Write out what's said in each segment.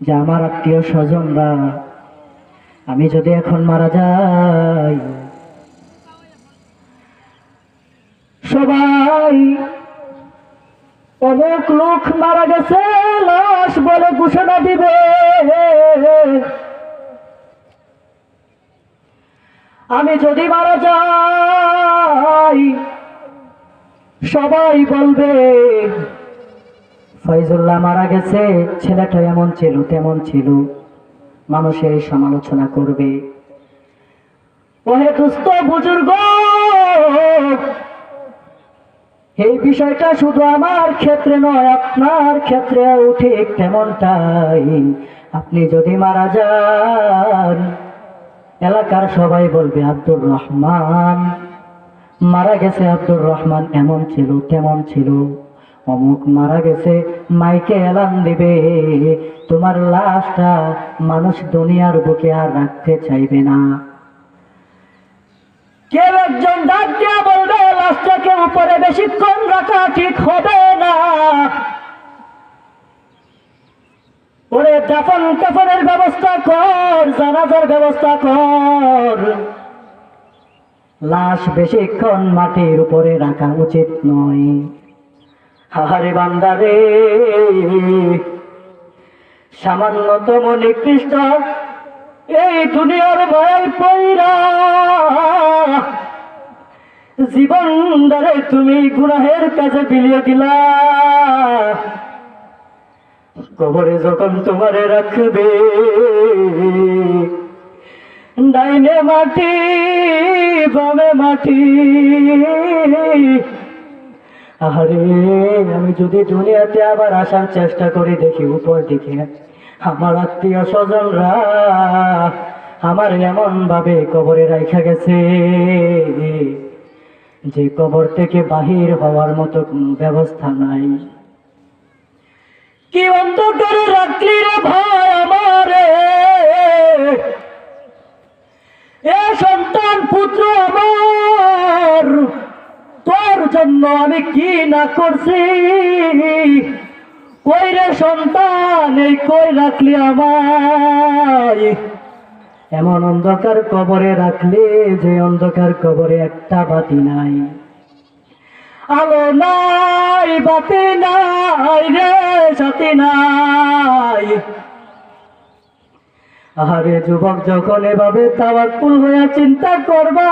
যে আমার আত্মীয় স্বজনরা, আমি যদি এখন মারা যাই, সবাই অনেক লোক মারা গেছে, লাশ বলে ঘোষণা দিবে। আমি যদি মারা যাই, সবাই বলবে ফয়জুল্লাহ মারা গেছে, ছেলেটা এমন ছিল, তেমন ছিল। মানুষের সমালোচনা করবে। ওহে দুস্থ বুজুর্গ! এই বিষয়টা শুধু আমার ক্ষেত্রে নয়, আপনার ক্ষেত্রেও ঠিক তেমনটাই। আপনি যদি মারা যান, এলাকার সবাই বলবে, আব্দুর রহমান। মারা গেছে আব্দুর রহমান, এমন ছিল, তেমন ছিল। অমুক মারা গেছে, মাইকে এলান দিবে। তোমার লাশটা মানুষ দুনিয়ার বুকে আর রাখতে চাইবে না। কেউ একজন ডাক দিয়া বলবে, লাশটাকে উপরে বেশিক্ষণ রাখা ঠিক হবে না। ওরে দাফন কাফনের ব্যবস্থা কর, জানাজার ব্যবস্থা কর। লাশ বেশিক্ষণ মাটির উপরে রাখা উচিত নয়। হাহারে বান্দারে। সামান্যতম নিকৃষ্ট এই দুনিয়ার ভয় পৈরা জীবন দ্বারে তুমি গুনাহের কাছে বিলিয়ে দিলা। কবরে যখন তোমারে রাখবে, ডাইনে মাটি, বামে মাটি। আরে আমি যদি দুনিয়াতে আবার আসার চেষ্টা করি, দেখি উপর দিকে। আমার আত্মীয় স্বজনরা আমার এমন ভাবে কবরে রাখা গেছে। যে কবর থেকে বাহির হওয়ার মতো ব্যবস্থা নাই। কি অন্ধকারে রাখলি রে ভাই? জন্য আমি কি না করছি? কই রে সন্তান, এই কই রাখলি আমায়? এমন অন্ধকার কবরে রাখলে যে অন্ধকার কবরে একটা বাতি নাই। আলো নাই, বাতি নাই রে সাথী নাই। আরে যুবক, যখন এভাবে তাওয়াক্কুল হয়ে চিন্তা করবা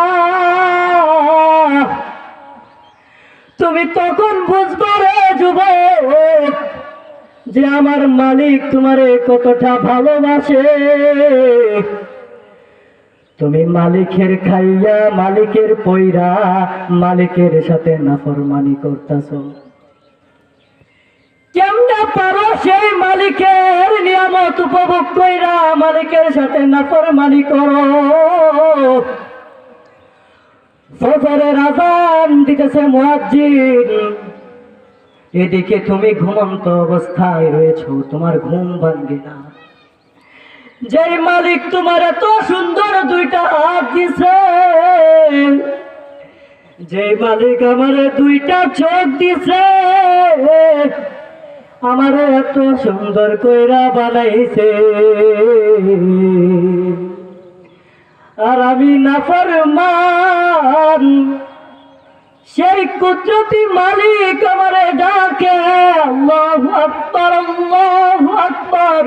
তুমি তখন বুঝব রে যুবক যে আমার মালিক তোমারে কতটা ভালোবাসে। তুমি মালিকের খাইয়া, মালিকের পইরা, মালিকের সাথে নাফরমানি করতেছ। কেমনে পারো সেই মালিকের নিয়ামত উপভোগ কইরা মালিকের সাথে নাফরমানি করো? ফজরের আজান দিতেছে মুয়াজ্জিন। এদিকে তুমি ঘুমন্ত অবস্থায় রয়েছো, তোমার ঘুম ভাঙ্গে না। যে মালিক তোমার এত সুন্দর দুইটা হাত দিছে যে মালিক আমার দুইটা চোখ দিছে আমার এত সুন্দর কইরা বানাইছে। আর আমি নাফরমান। সেই কুদরতি মালিক আমারে ডাকে আল্লাহু আকবার আল্লাহু আকবার।